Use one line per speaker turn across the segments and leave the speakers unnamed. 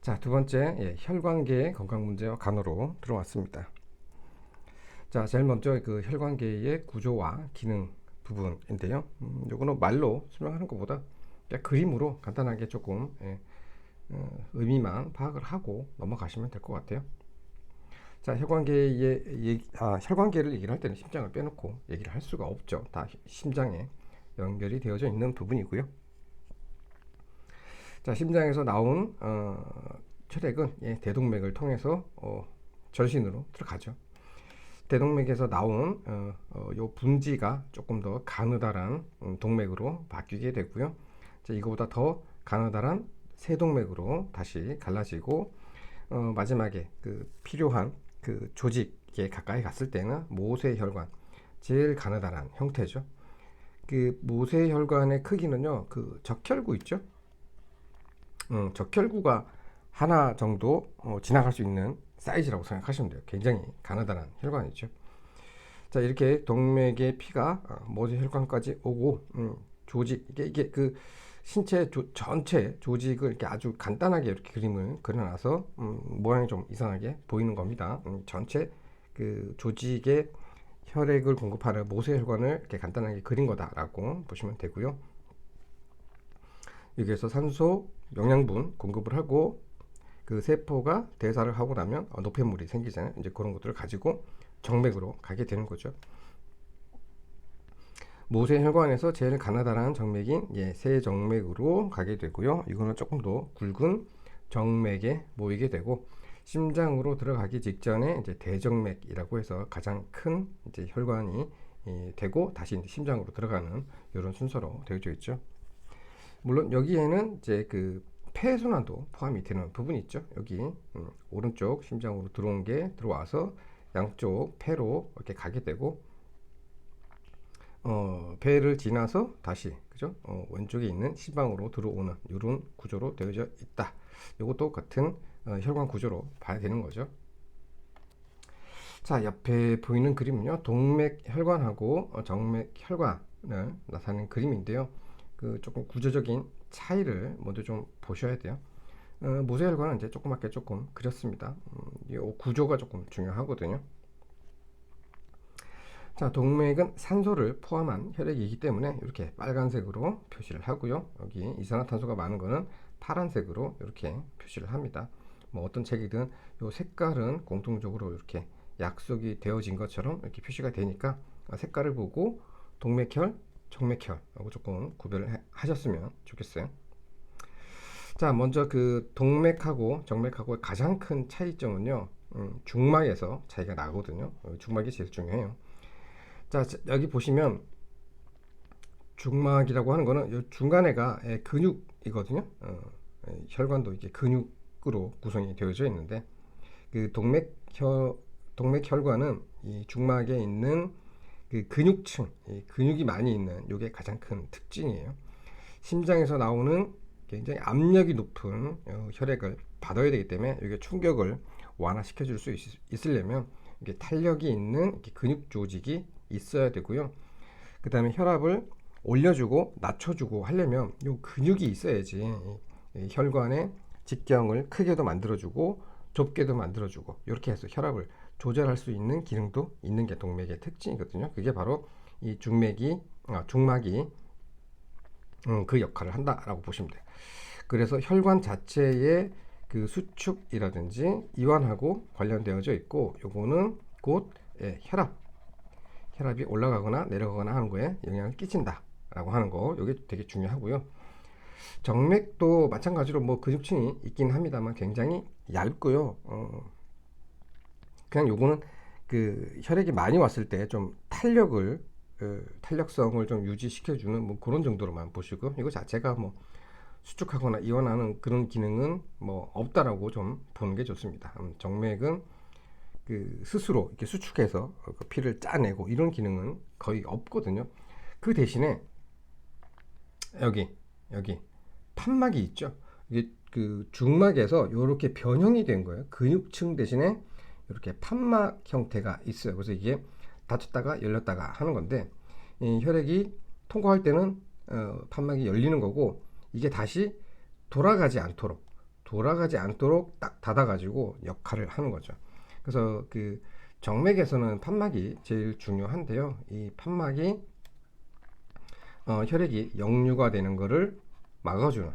자, 두 번째 예, 혈관계의 건강 문제와 간호로 들어왔습니다. 자, 제일 먼저 그 혈관계의 구조와 기능 부분인데요. 음, 요거는 말로 설명하는 것보다 그림으로 간단하게 조금 예, 어, 의미만 파악을 하고 넘어가시면 될 것 같아요. 자, 혈관계의 얘기, 아, 혈관계를 얘기를 할 때는 심장을 빼놓고 얘기를 할 수가 없죠. 다 심장에 연결이 되어져 있는 부분이고요. 자, 심장에서 나온 어, 혈액은 예, 대동맥을 통해서 어, 전신으로 들어가죠. 대동맥에서 나온 어, 어, 요 분지가 조금 더 가느다란 음, 동맥으로 바뀌게 되고요. 자, 이거보다 더 가느다란 세동맥으로 다시 갈라지고 어, 마지막에 그 필요한 그 조직에 가까이 갔을 때는 모세혈관 제일 가느다란 형태죠. 그 모세혈관의 크기는요, 그 적혈구 있죠. 음, 적혈구가 하나 정도 어, 지나갈 수 있는 사이즈라고 생각하시면 돼요. 굉장히 가느다란 혈관이죠. 자 이렇게 동맥의 피가 어, 모세혈관까지 오고 음, 조직 이게 이게 그 신체 조, 전체 조직을 이렇게 아주 간단하게 이렇게 그림을 그려놔서 음, 모양이 좀 이상하게 보이는 겁니다. 음, 전체 그 조직의 혈액을 공급하는 모세혈관을 이렇게 간단하게 그린 거다라고 보시면 되고요. 여기에서 산소, 영양분 공급을 하고 그 세포가 대사를 하고 나면 어, 노폐물이 생기잖아요. 이제 그런 것들을 가지고 정맥으로 가게 되는 거죠. 모세혈관에서 제일 가나다란 정맥인 예, 세정맥으로 가게 되고요. 이거는 조금 더 굵은 정맥에 모이게 되고 심장으로 들어가기 직전에 이제 대정맥이라고 해서 가장 큰 이제 혈관이 이, 되고 다시 이제 심장으로 들어가는 이런 순서로 되어져 있죠. 물론 여기에는 이제 그 폐순환도 포함이 되는 부분이 있죠. 여기 음, 오른쪽 심장으로 들어온 게 들어와서 양쪽 폐로 이렇게 가게 되고 어, 배를 지나서 다시 그죠? 어, 왼쪽에 있는 심방으로 들어오는 이런 구조로 되어져 있다. 이것도 같은 어, 혈관 구조로 봐야 되는 거죠. 자, 옆에 보이는 그림은요. 동맥 혈관하고 어, 정맥 혈관을 나타내는 그림인데요. 그 조금 구조적인 차이를 먼저 좀 보셔야 돼요. 어, 모세혈관은 이제 조그맣게 조금 그렸습니다. 음, 이 구조가 조금 중요하거든요. 자, 동맥은 산소를 포함한 혈액이기 때문에 이렇게 빨간색으로 표시를 하고요. 여기 이산화탄소가 많은 거는 파란색으로 이렇게 표시를 합니다. 뭐 어떤 책이든 이 색깔은 공통적으로 이렇게 약속이 되어진 것처럼 이렇게 표시가 되니까 색깔을 보고 동맥혈, 정맥혈하고 조금 구별을 하셨으면 좋겠어요. 자, 먼저 그 동맥하고 정맥하고 가장 큰 차이점은요, 음, 중막에서 차이가 나거든요. 어, 중막이 제일 중요해요. 자, 여기 보시면 중막이라고 하는 거는 요 중간에가 예, 근육이거든요. 어, 예, 혈관도 이게 근육으로 구성이 되어져 있는데 그 동맥 혈 동맥 혈관은 이 중막에 있는 그 근육층, 근육이 많이 있는 이게 가장 큰 특징이에요. 심장에서 나오는 굉장히 압력이 높은 어, 혈액을 받아야 되기 때문에 이게 충격을 완화시켜 줄 수 있으려면 이게 탄력이 있는 근육 조직이 있어야 되고요. 그 다음에 혈압을 올려주고 낮춰주고 하려면 이 근육이 있어야지 혈관의 직경을 크게도 만들어주고 좁게도 만들어주고 이렇게 해서 혈압을 조절할 수 있는 기능도 있는 게 동맥의 특징이거든요. 그게 바로 이 중맥이 아, 중막이 음, 그 역할을 한다라고 보시면 돼요. 그래서 혈관 자체의 그 수축이라든지 이완하고 관련되어져 있고 요거는 곧 예, 혈압 혈압이 올라가거나 내려가거나 하는 거에 영향을 끼친다라고 하는 거 이게 되게 중요하고요. 정맥도 마찬가지로 뭐 근육층이 있긴 합니다만 굉장히 얇고요. 어, 그냥 요거는 그 혈액이 많이 왔을 때 좀 탄력을 어, 탄력성을 좀 유지시켜주는 뭐 그런 정도로만 보시고 이거 자체가 뭐 수축하거나 이완하는 그런 기능은 뭐 없다라고 좀 보는 게 좋습니다. 음, 정맥은 그 스스로 이렇게 수축해서 그 피를 짜내고 이런 기능은 거의 없거든요. 그 대신에 여기 여기 판막이 있죠. 이게 그 중막에서 이렇게 변형이 된 거예요. 근육층 대신에 이렇게 판막 형태가 있어요. 그래서 이게 닫혔다가 열렸다가 하는 건데 이 혈액이 통과할 때는 어, 판막이 열리는 거고 이게 다시 돌아가지 않도록 돌아가지 않도록 딱 닫아가지고 역할을 하는 거죠. 그래서 그 정맥에서는 판막이 제일 중요한데요. 이 판막이 어, 혈액이 역류가 되는 것을 막아주는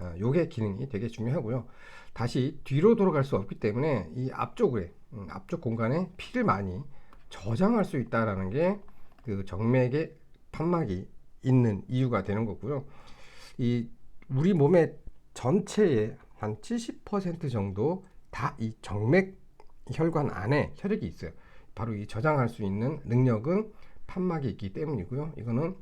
어, 요게 기능이 되게 중요하고요. 다시 뒤로 돌아갈 수 없기 때문에 이 앞쪽에 음, 앞쪽 공간에 피를 많이 저장할 수 있다라는 게 그 정맥의 판막이 있는 이유가 되는 거고요. 이 우리 몸의 전체의 한 70% 정도 다 이 정맥 혈관 안에 혈액이 있어요. 바로 이 저장할 수 있는 능력은 판막이 있기 때문이고요. 이거는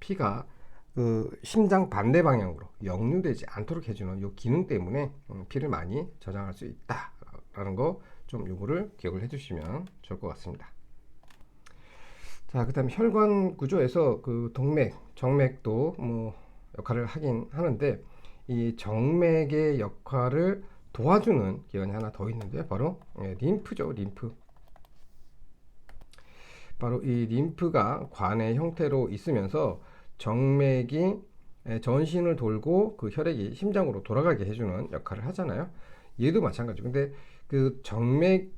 피가 그 심장 반대 방향으로 역류되지 않도록 해주는 요 기능 때문에 음, 피를 많이 저장할 수 있다라는 거 좀 요거를 기억을 해주시면 좋을 것 같습니다. 자, 그다음 혈관 구조에서 그 동맥, 정맥도 뭐 역할을 하긴 하는데 이 정맥의 역할을 도와주는 기관이 하나 더 있는데 바로 예, 림프죠, 림프. 바로 이 림프가 관의 형태로 있으면서 정맥이 예, 전신을 돌고 그 혈액이 심장으로 돌아가게 해주는 역할을 하잖아요. 얘도 마찬가지. 근데 그 정맥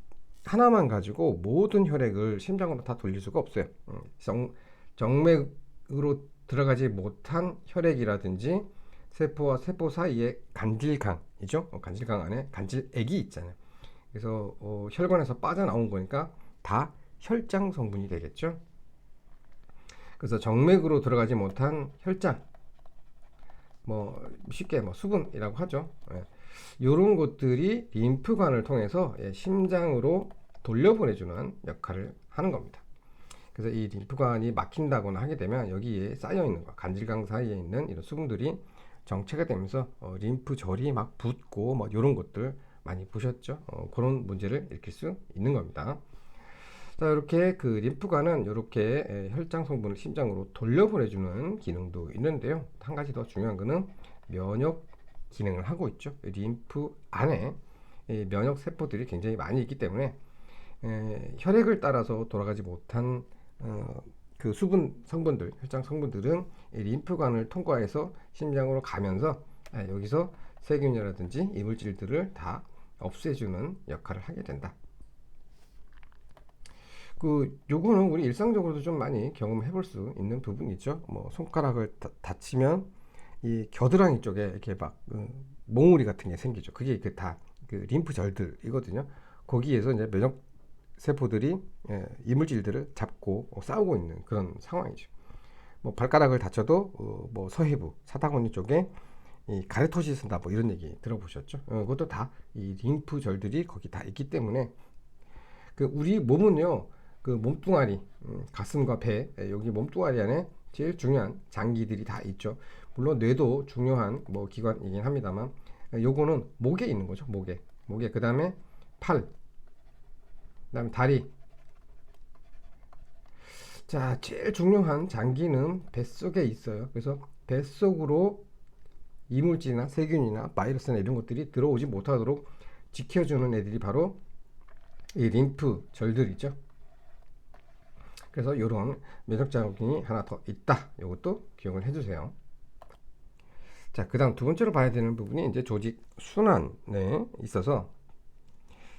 하나만 가지고 모든 혈액을 심장으로 다 돌릴 수가 없어요. 음, 정, 정맥으로 들어가지 못한 혈액이라든지 세포와 세포 사이에 간질강이죠. 어, 간질강 안에 간질액이 있잖아요. 그래서 어, 혈관에서 빠져나온 거니까 다 혈장 성분이 되겠죠. 그래서 정맥으로 들어가지 못한 혈장, 뭐 쉽게 뭐 수분이라고 하죠. 예. 이런 것들이 림프관을 통해서 예, 심장으로 돌려보내주는 역할을 하는 겁니다. 그래서 이 림프관이 막힌다거나 하게 되면 여기에 쌓여 있는 거, 간질강 사이에 있는 이런 수분들이 정체가 되면서 어, 림프절이 막 붓고 뭐 이런 것들 많이 보셨죠? 어, 그런 문제를 일으킬 수 있는 겁니다. 자 이렇게 그 림프관은 이렇게 혈장 성분을 심장으로 돌려보내주는 기능도 있는데요. 한 가지 더 중요한 거는 면역 기능을 하고 있죠. 림프 안에 면역 세포들이 굉장히 많이 있기 때문에 에, 혈액을 따라서 돌아가지 못한 어, 그 수분 성분들, 혈장 성분들은 이 림프관을 통과해서 심장으로 가면서 에, 여기서 세균이라든지 이물질들을 다 없애주는 역할을 하게 된다. 그 요거는 우리 일상적으로도 좀 많이 경험해 볼 수 있는 부분이죠. 뭐 손가락을 다, 다치면 이 겨드랑이 쪽에 이렇게 막 그, 몽우리 같은 게 생기죠. 그게 그 다 그 림프절들이거든요. 거기에서 이제 면역 세포들이 예, 이물질들을 잡고 어, 싸우고 있는 그런 상황이죠. 뭐 발가락을 다쳐도 어, 뭐 서해부 사다구니 쪽에 이 가르토시 쓴다 뭐 이런 얘기 들어보셨죠? 어, 그것도 다 이 림프절들이 거기 다 있기 때문에 그 우리 몸은요 그 몸뚱아리 음, 가슴과 배 예, 여기 몸뚱아리 안에 제일 중요한 장기들이 다 있죠. 물론 뇌도 중요한 뭐 기관이긴 합니다만 예, 요거는 목에 있는 거죠. 목에 목에 그 다음에 팔 그다음 다리. 자, 제일 중요한 장기는 뱃속에 있어요. 그래서 뱃속으로 이물질이나 세균이나 바이러스나 이런 것들이 들어오지 못하도록 지켜주는 애들이 바로 이 림프 절들이죠. 그래서 이런 면역 장기이 하나 더 있다. 이것도 기억을 해주세요. 자, 그 다음 두 번째로 봐야 되는 부분이 이제 조직 순환에 있어서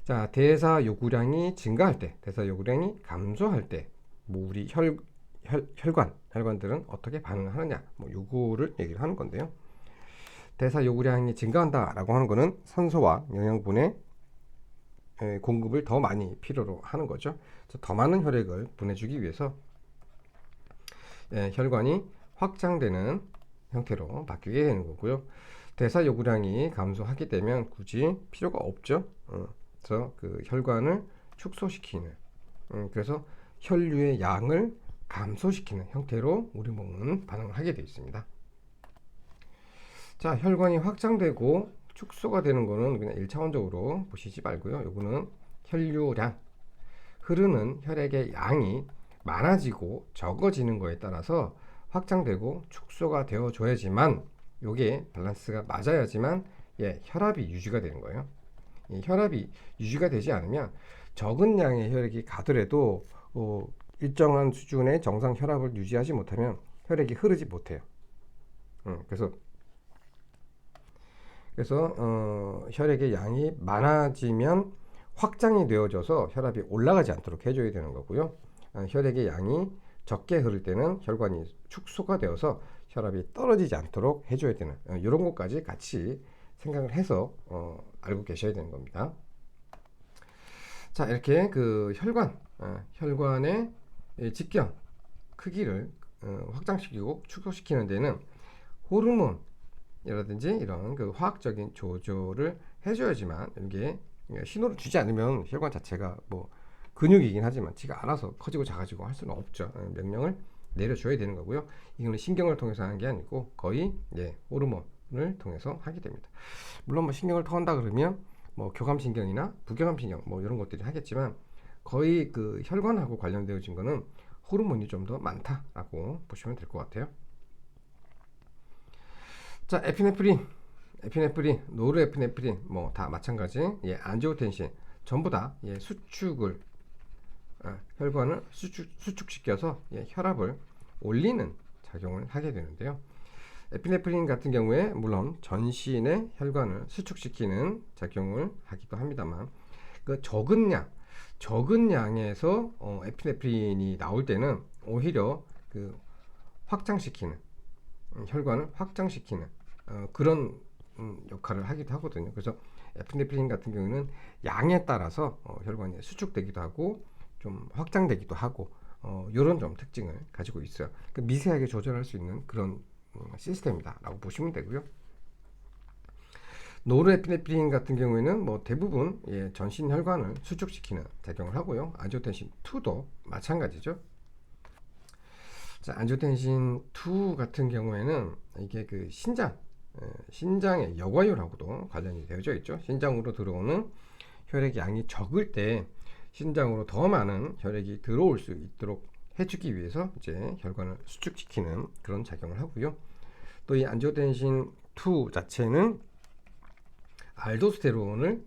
자, 대사 요구량이 증가할 때, 대사 요구량이 감소할 때, 뭐 우리 혈, 혈, 혈관, 혈관들은 어떻게 반응을 하느냐, 뭐 요거를 얘기를 하는 건데요. 대사 요구량이 증가한다라고 하는 거는 산소와 영양분의 공급을 더 많이 필요로 하는 거죠. 더 많은 혈액을 보내주기 위해서 혈관이 확장되는 형태로 바뀌게 되는 거고요. 대사 요구량이 감소하게 되면 굳이 필요가 없죠. 어. 그래서 그 혈관을 축소시키는 음, 그래서 혈류의 양을 감소시키는 형태로 우리 몸은 반응을 하게 되어 있습니다. 자, 혈관이 확장되고 축소가 되는 거는 그냥 1차원적으로 보시지 말고요. 요거는 혈류량 흐르는 혈액의 양이 많아지고 적어지는 거에 따라서 확장되고 축소가 되어 줘야지만 요게 밸런스가 맞아야지만 예, 혈압이 유지가 되는 거예요. 혈압이 유지가 되지 않으면 적은 양의 혈액이 가더라도 어, 일정한 수준의 정상 혈압을 유지하지 못하면 혈액이 흐르지 못해요. 음, 그래서 그래서 어, 혈액의 양이 많아지면 확장이 되어져서 혈압이 올라가지 않도록 해줘야 되는 거고요. 어, 혈액의 양이 적게 흐를 때는 혈관이 축소가 되어서 혈압이 떨어지지 않도록 해줘야 되는 어, 이런 것까지 같이 생각을 해서 어, 알고 계셔야 되는 겁니다. 자 이렇게 그 혈관 어, 혈관의 이 직경 크기를 어, 확장시키고 축소시키는 데는 호르몬 이라든지 이런 그 화학적인 조절을 해줘야지만 이게 신호를 주지 않으면 혈관 자체가 뭐 근육이긴 하지만 지가 알아서 커지고 작아지고 할 수는 없죠. 어, 명령을 내려줘야 되는 거고요. 이거는 신경을 통해서 하는 게 아니고 거의 예, 호르몬을 통해서 하게 됩니다. 물론 뭐 신경을 통한다 그러면 뭐 교감신경이나 부교감신경 뭐 이런 것들이 하겠지만 거의 그 혈관하고 관련되어진 거는 호르몬이 좀 더 많다라고 보시면 될 것 같아요. 자, 에피네프린, 에피네프린, 노르에피네프린 뭐 다 마찬가지. 예, 안지오텐신 전부 다 예, 수축을 아, 혈관을 수축, 수축시켜서 예, 혈압을 올리는 작용을 하게 되는데요. 에피네프린 같은 경우에 물론 전신의 혈관을 수축시키는 작용을 하기도 합니다만 그 적은 양, 적은 양에서 어, 에피네프린이 나올 때는 오히려 그 확장시키는 음, 혈관을 확장시키는 어, 그런 음, 역할을 하기도 하거든요. 그래서 에피네프린 같은 경우는 양에 따라서 어, 혈관이 수축되기도 하고 좀 확장되기도 하고 어, 이런 좀 특징을 가지고 있어요. 그 미세하게 조절할 수 있는 그런 음, 시스템이다라고 보시면 되고요. 노르에피네프린 같은 경우에는 뭐 대부분 예, 전신 혈관을 수축시키는 작용을 하고요. 안지오텐신 2도 마찬가지죠. 자, 안지오텐신 2 같은 경우에는 이게 그 신장, 예, 신장의 여과율하고도 관련이 되어져 있죠. 신장으로 들어오는 혈액 양이 적을 때 신장으로 더 많은 혈액이 들어올 수 있도록 해주기 위해서 이제 혈관을 수축시키는 그런 작용을 하고요. 또 이 안지오텐신 2 자체는 알도스테론을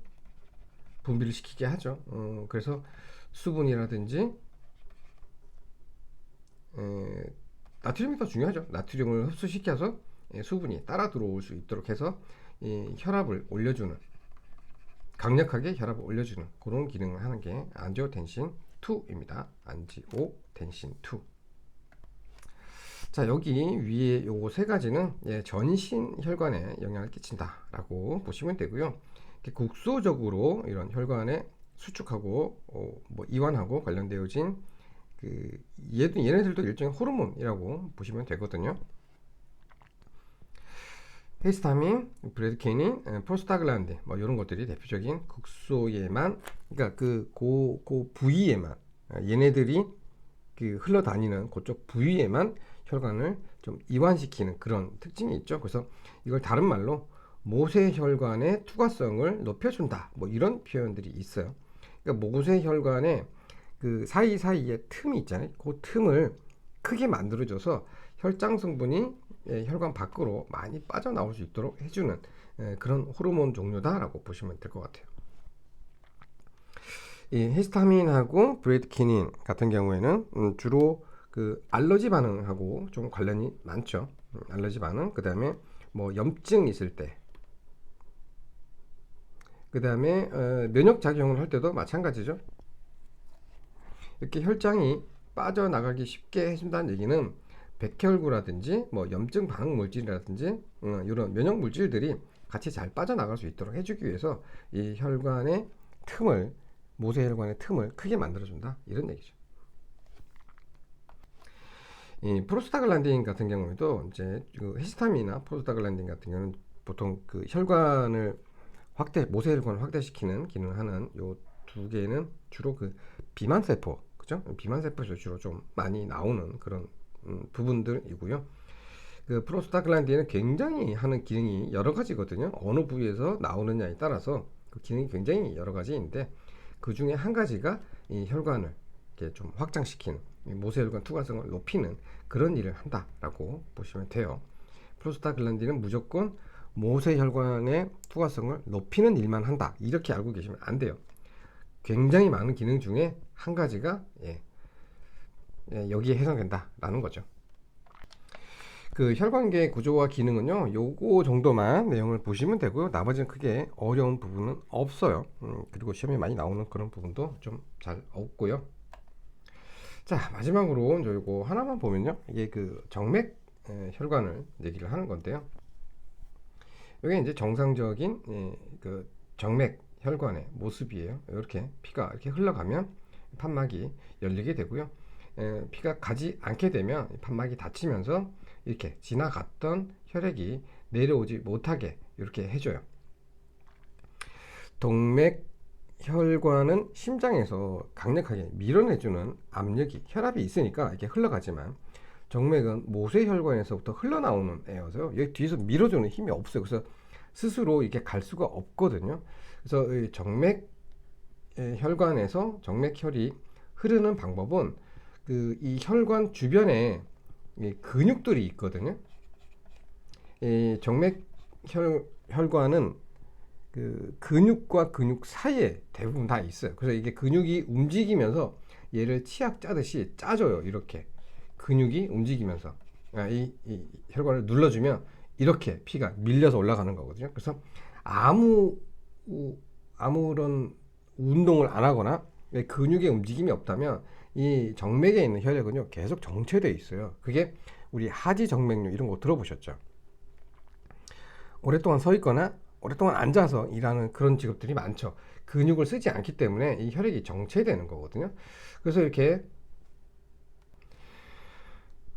분비를 시키게 하죠. 어, 그래서 수분이라든지 에, 나트륨이 더 중요하죠. 나트륨을 흡수시켜서 예, 수분이 따라 들어올 수 있도록 해서 이 혈압을 올려주는 강력하게 혈압을 올려주는 그런 기능을 하는 게 안지오텐신 2입니다. 안지오텐신 2. 자 여기 위에 요거 세 가지는 예, 전신 혈관에 영향을 끼친다라고 보시면 되고요. 국소적으로 이런 혈관에 수축하고 어, 뭐 이완하고 관련되어진 그 얘도 얘네들도 일종의 호르몬이라고 보시면 되거든요. 히스타민, 브레드케닌, 프로스타글란딘 뭐 이런 것들이 대표적인 국소에만 그러니까 그고 그 부위에만 얘네들이 그 흘러다니는 그쪽 부위에만 혈관을 좀 이완시키는 그런 특징이 있죠. 그래서 이걸 다른 말로 모세혈관의 투과성을 높여준다. 뭐 이런 표현들이 있어요. 그러니까 모세혈관의 그 사이사이에 틈이 있잖아요. 그 틈을 크게 만들어줘서 혈장 성분이 예, 혈관 밖으로 많이 빠져나올 수 있도록 해주는 예, 그런 호르몬 종류다라고 보시면 될 것 같아요. 이 히스타민하고 브레드키닌 같은 경우에는 음, 주로 그 알러지 반응하고 좀 관련이 많죠. 음, 알러지 반응, 그 다음에 뭐 염증 있을 때, 그 다음에 어, 면역 작용을 할 때도 마찬가지죠. 이렇게 혈장이 빠져나가기 쉽게 해준다는 얘기는 백혈구라든지 뭐 염증 반응 물질이라든지 음, 이런 면역 물질들이 같이 잘 빠져나갈 수 있도록 해주기 위해서 이 혈관의 틈을 모세혈관의 틈을 크게 만들어준다 이런 얘기죠. 이 프로스타글란딘 같은 경우에도 이제 그 히스타민이나 프로스타글란딘 같은 경우는 보통 그 혈관을 확대 모세혈관을 확대시키는 기능을 하는 요 두 개는 주로 그 비만 세포 그죠? 비만 세포에서 주로 좀 많이 나오는 그런 음, 부분들이고요. 그 프로스타글란딘은 굉장히 하는 기능이 여러 가지거든요. 어느 부위에서 나오느냐에 따라서 그 기능이 굉장히 여러 가지인데 그 중에 한 가지가 이 혈관을 이렇게 좀 확장시키는 모세혈관 투과성을 높이는 그런 일을 한다라고 보시면 돼요. 프로스타글란딘은 무조건 모세혈관의 투과성을 높이는 일만 한다 이렇게 알고 계시면 안 돼요. 굉장히 많은 기능 중에 한 가지가 예, 예, 여기에 해당된다라는 거죠. 그 혈관계 구조와 기능은요, 요거 정도만 내용을 보시면 되고요. 나머지는 크게 어려운 부분은 없어요. 음, 그리고 시험에 많이 나오는 그런 부분도 좀 잘 없고요. 자, 마지막으로 요거 하나만 보면요. 이게 그 정맥 에, 혈관을 얘기를 하는 건데요. 이게 이제 정상적인 예, 그 정맥 혈관의 모습이에요. 이렇게 피가 이렇게 흘러가면 판막이 열리게 되고요. 에, 피가 가지 않게 되면 이 판막이 닫히면서 이렇게 지나갔던 혈액이 내려오지 못하게 이렇게 해줘요. 동맥 혈관은 심장에서 강력하게 밀어내주는 압력이 혈압이 있으니까 이렇게 흘러가지만 정맥은 모세혈관에서부터 흘러나오는 애여서 여기 뒤에서 밀어주는 힘이 없어요. 그래서 스스로 이렇게 갈 수가 없거든요. 그래서 이 정맥 에, 혈관에서 정맥혈이 흐르는 방법은 그 이 혈관 주변에 이 근육들이 있거든요. 이 정맥 혈, 혈관은 그 근육과 근육 사이에 대부분 다 있어요. 그래서 이게 근육이 움직이면서 얘를 치약 짜듯이 짜줘요. 이렇게 근육이 움직이면서 아, 이, 이 혈관을 눌러주면 이렇게 피가 밀려서 올라가는 거거든요. 그래서 아무 우- 아무런 운동을 안 하거나 근육의 움직임이 없다면 이 정맥에 있는 혈액은요 계속 정체돼 있어요. 그게 우리 하지 정맥류 이런 거 들어보셨죠? 오랫동안 서 있거나 오랫동안 앉아서 일하는 그런 직업들이 많죠. 근육을 쓰지 않기 때문에 이 혈액이 정체되는 거거든요. 그래서 이렇게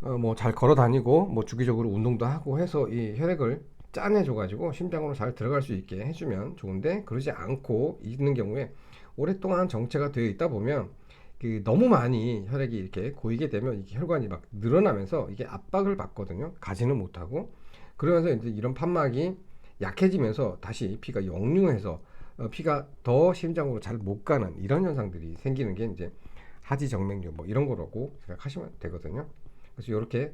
어, 뭐잘 걸어 다니고 뭐 주기적으로 운동도 하고 해서 이 혈액을 짜내줘 가지고 심장으로 잘 들어갈 수 있게 해주면 좋은데 그러지 않고 있는 경우에 오랫동안 정체가 되어 있다 보면 그 너무 많이 혈액이 이렇게 고이게 되면 이게 혈관이 막 늘어나면서 이게 압박을 받거든요. 가지는 못하고 그러면서 이제 이런 판막이 약해지면서 다시 피가 역류해서 어, 피가 더 심장으로 잘 못 가는 이런 현상들이 생기는 게 이제 하지 정맥류 뭐 이런 거라고 생각하시면 되거든요. 그래서 이렇게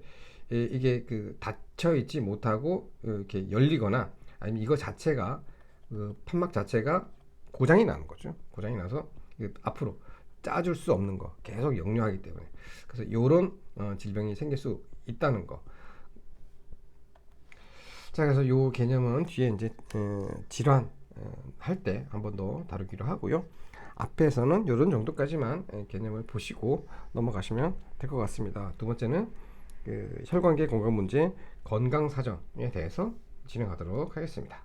이게 그 닫혀 있지 못하고 이렇게 열리거나 아니면 이거 자체가 그 판막 자체가 고장이 나는 거죠. 고장이 나서 앞으로 짜줄 수 없는 거 계속 역류하기 때문에 그래서 이런 어, 질병이 생길 수 있다는 거. 자 그래서 요 개념은 뒤에 이제 어, 질환 할때 한 번 더 다루기로 하고요. 앞에서는 이런 정도까지만 에, 개념을 보시고 넘어가시면 될 것 같습니다. 두 번째는 그 혈관계 건강 문제 건강 사전에 대해서 진행하도록 하겠습니다.